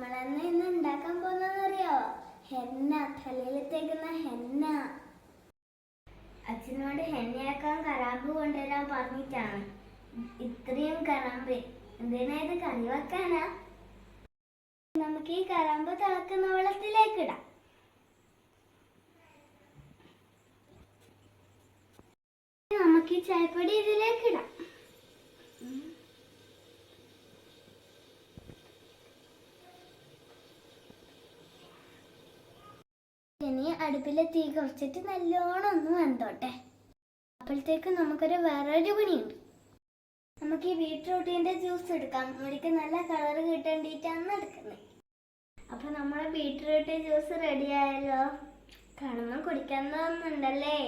നമ്മളന്ന് ഇന്ന് ഉണ്ടാക്കാൻ അറിയോ ഹെന്ന തലയിൽ തേക്കുന്ന ഹെന്ന. അച്ഛനോട് ഹെന്നയാക്കാൻ കറാമ്പ് കൊണ്ടുവരാൻ പറഞ്ഞിട്ടാണ്. ഇത്രയും കറാമ്പ് എന്തിനാ ഇത് കറി വെക്കാനാ? നമുക്ക് ഈ കറാമ്പ് തിളക്കുന്ന വെള്ളത്തിലേക്ക് ഇടാം. നമുക്ക് ഈ ചായപ്പൊടി ഇതിലേക്ക് ഇടാം ഇനി അടുപ്പിലെ തീ കുറച്ചിട്ട് നല്ലോണം ഒന്ന് വെന്തോട്ടെ. അപ്പോഴത്തേക്ക് നമുക്കൊരു വേറൊരു പണിയുണ്ട്. നമുക്ക് ഈ ബീട്രൂട്ടിന്റെ ജ്യൂസ് എടുക്കാം. മുടിക്ക് നല്ല കളർ കിട്ടേണ്ടിട്ടാണ് എടുക്കുന്നത്. അപ്പൊ നമ്മുടെ ബീട്രൂട്ട് ജ്യൂസ് റെഡി ആയല്ലോ. കാണുമ്പോൾ കുടിക്കാൻ തോന്നുന്നുണ്ടല്ലേ?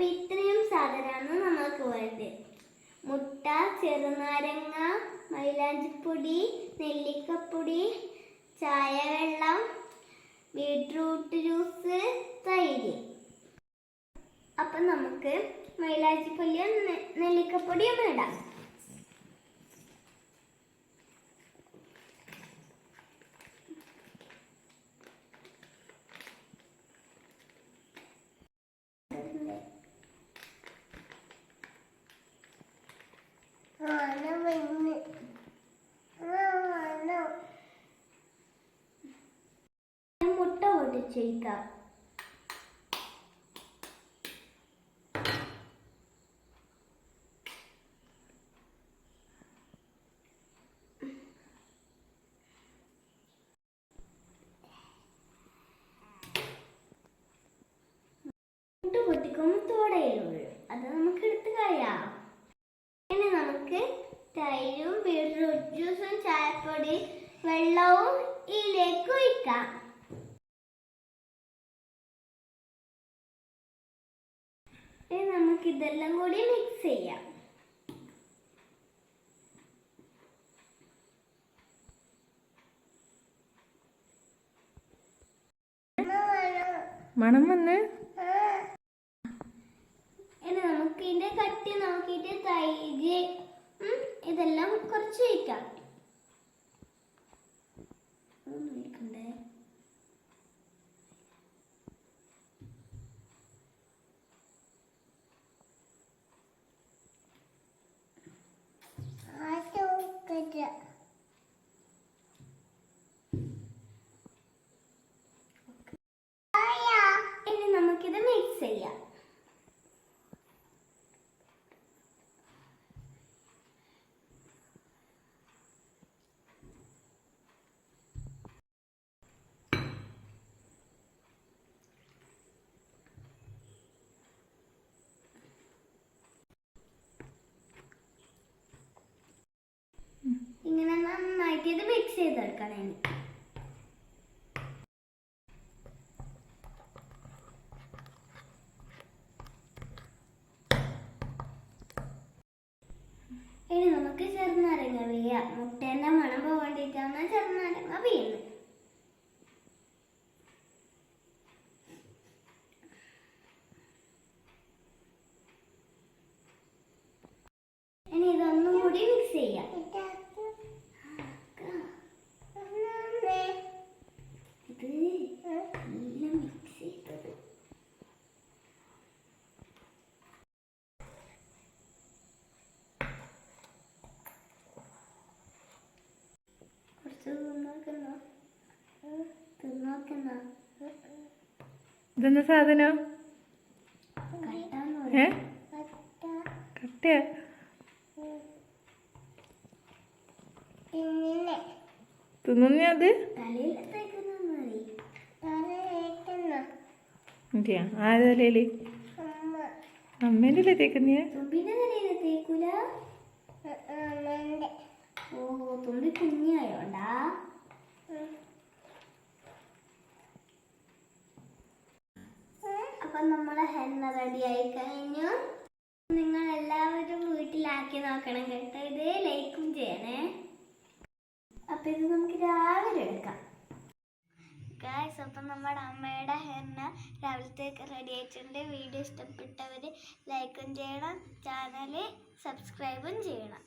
ഇത്രയും സാധനമാണ് നമ്മൾക്ക് വേണ്ടത്. മുട്ട ചെറുനാരങ്ങ മൈലാഞ്ചിപ്പൊടി നെല്ലിക്കപ്പൊടി ചായ വെള്ളം ബീട്രൂട്ട് ജ്യൂസ് തൈര്. അപ്പം നമുക്ക് മൈലാഞ്ചി നെല്ലിക്കപ്പൊടിയും ഇടാം. മുട്ട പൊട്ടിക്കുമ്പോൾ തോടയിലുള്ളൂ. നമുക്ക് ഇനി നമുക്ക് തൈരും ചായപ്പൊടി വെള്ളവും ഇതിലേക്ക് ഒഴിക്കാം. ഇനി നമുക്ക് ഇതെല്ലാം കൂടി മിക്സ് ചെയ്യാം. മണം വന്ന്? ഇനി നമുക്ക് ഇതിന്റെ കട്ടി നോക്കിയിട്ട് തൈര് ഇതെല്ലാം കുറച്ച് ഒഴിക്കാം ഉം, ഒഴിക്കണ്ടേ ഇനി നമുക്കിത് മിക്സ് ചെയ്യാം ഇങ്ങനെ ഇത് മിക്സ് ചെയ്തെടുക്കണം ഇനി. ഇനി നമുക്ക് ചെറുനാരങ്ങ വീഴാം മുട്ടേന്റെ മണം പോകേണ്ടിട്ടാണ് ചെറുനാരങ്ങ പിയ്യുന്നത് ഇനി ഇതൊന്നും കൂടി മിക്സ് ചെയ്യാം ഇത് എല്ലാം മിക്സ് ചെയ്തത് കുറച്ച് തിന്നോക്കുന്ന തിന്നോക്കുന്ന ഇതെന്താ സാധനം? ഏ? കട്ടയാ? തിന്നുന്ന അത്? തലയേക്കുന്ന മതിയാ അമ്മ. അമ്മേന്റെ അല്ലേ തേക്കുന്നേ? തുമ്പിന്റെ തലയിൽ ഓ തുമ്പി കുഞ്ഞായോണ്ടാ അപ്പൊ നമ്മളെ ഹെന്ന റെഡിയായി കഴിഞ്ഞു. നിങ്ങൾ എല്ലാവരും വീട്ടിലാക്കി നോക്കണം കേട്ടോ. ഇത് ലൈക്കും ചെയ്യണേ. അപ്പൊ ഇത് നമുക്ക് രാവിലെ എടുക്കാം. ഗായ്സ് അപ്പം നമ്മുടെ അമ്മയുടെ ഹെന്ന രാവിലത്തേക്ക് റെഡി ആയിട്ടുണ്ട്. വീഡിയോ ഇഷ്ടപ്പെട്ടവർ ലൈക്കും ചെയ്യണം. ചാനൽ സബ്സ്ക്രൈബും ചെയ്യണം.